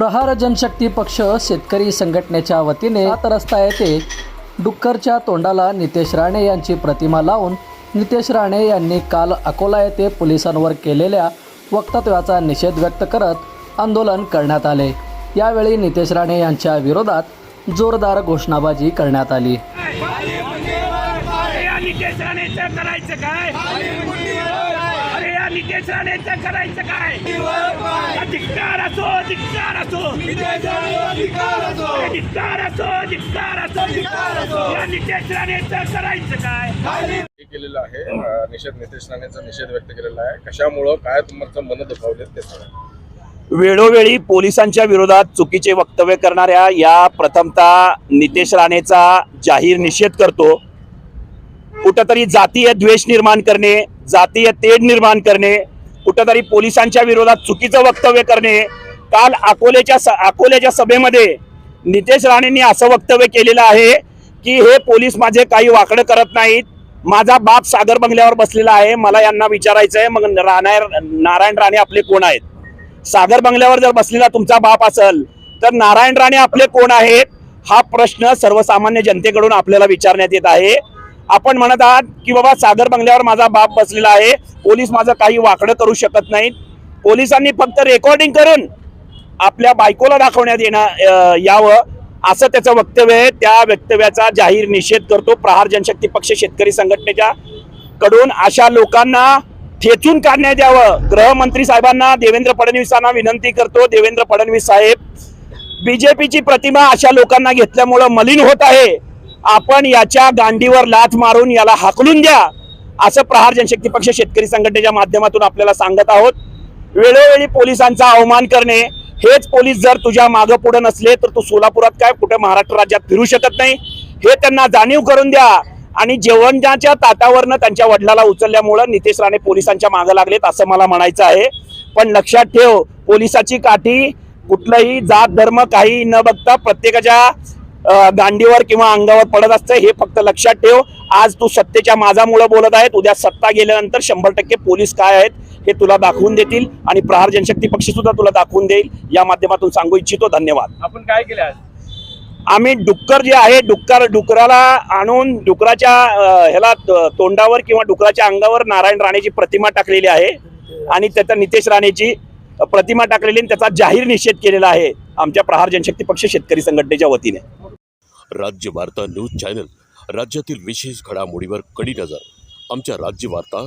प्रहार जनशक्ती पक्ष शेतकरी संघटनेच्या वतीने सात रस्ता येथे डुक्करच्या तोंडाला नितेश राणे यांची प्रतिमा लावून नितेश राणे यांनी काल अकोला येथे पोलिसांवर केलेल्या वक्तव्याचा निषेध व्यक्त करत आंदोलन करण्यात आले. यावेळी नितेश राणे यांच्या विरोधात जोरदार घोषणाबाजी करण्यात आली. करायचं काय? या नितेश राणेचं करायचं काय हे केलेलं आहे निषेध नितेश राणेचा निषेध व्यक्त केलेला आहे. कशामुळं काय तुमचं मन दुखावले ते वेळोवेळी पोलिसांच्या विरोधात चुकीचे वक्तव्य करणाऱ्या या प्रथमतः नितेश राणेचा जाहीर निषेध करतो. कुठंतरी जातीय द्वेष निर्माण करणे जातीय तेढ निर्माण करणे कुठंतरी पोलिसांच्या विरोधात चुकीचं वक्तव्य करणे काल अकोल्याच्या स- अकोल्याच्या सभेमध्ये नितेश राणेंनी असं वक्तव्य केलेलं आहे की हे पोलीस माझे काही वाकडं करत नाहीत. माझा बाप सागर बंगल्यावर बसलेला आहे. मला यांना विचारायचं आहे मग राणा नारायण राणे आपले कोण आहेत? सागर बंगल्यावर जर बसलेला तुमचा बाप असेल तर नारायण राणे आपले कोण आहेत? हा प्रश्न सर्वसामान्य जनतेकडून आपल्याला विचारण्यात येत आहे. आपण म्हणत आहात की बाबा सागर बंगल्यावर माझा बाप बसलेला आहे. पोलीस माझं काही वाकडं करू शकत नाहीत. पोलिसांनी फक्त रेकॉर्डिंग करून आपल्या बायकोला दाखवण्यात येणं यावं असं त्याचं वक्तव्य आहे. त्या वक्तव्याचा जाहीर निषेध करतो प्रहार जनशक्ती पक्ष शेतकरी संघटनेच्या कडून. अशा लोकांना ठेचून काढण्यात यावं. गृहमंत्री साहेबांना देवेंद्र फडणवीसांना विनंती करतो. देवेंद्र फडणवीस साहेब बीजेपीची प्रतिमा अशा लोकांना घेतल्यामुळं मलिन होत आहे. आपण याच्या गांडीवर लाथ मारून याला हाकलून द्या असं प्रहार जनशक्ती पक्ष शेतकरी संघटनेच्या माध्यमातून आपल्याला सांगत आहोत. वेळोवेळी पोलिसांचा अवमान करणे हेच पोलीस जर तुझ्या मागं पुढे नसले तर तू सोलापुरात काय कुठे महाराष्ट्र राज्यात फिरू शकत नाही? हे त्यांना जाणीव करून द्या. आणि जेवणाच्या ताटावरनं त्यांच्या वडिलाला उचलल्यामुळं नितेश राणे पोलिसांच्या मागं लागलेत असं मला म्हणायचं आहे. पण लक्षात ठेव पोलिसाची काठी कुठलंही जात धर्म काही न बघता प्रत्येकाच्या गांडीवर किंवा अंगावर पडत असतं हे फक्त लक्षात ठेव. आज तू सत्तेच्या माझामुळं बोलत आहेत. उद्या सत्ता गेल्यानंतर शंभर टक्के पोलीस काय आहेत हे तुला दाखवून देतील आणि प्रहार जनशक्ती पक्ष सुद्धा तुला दाखवून देईल. या माध्यमातून सांगू इच्छितो धन्यवाद. आपण काय केले आज? आम्ही डुक्कर जे आहे डुक्कर डुकराला आणून डुकराच्या ह्याला तोंडावर किंवा डुकराच्या अंगावर नारायण राणेची प्रतिमा टाकलेली आहे. आणि त्याचा नितेश राणेची प्रतिमा टाकलेली आणि त्याचा जाहीर निषेध केलेला आहे आमच्या प्रहार जनशक्ती पक्ष शेतकरी संघटनेच्या वतीने. राज्य वार्ता न्यूज चॅनल राज्यातील विशेष घडामोडीवर कडी नजर. आमच्या राज्य वार्ता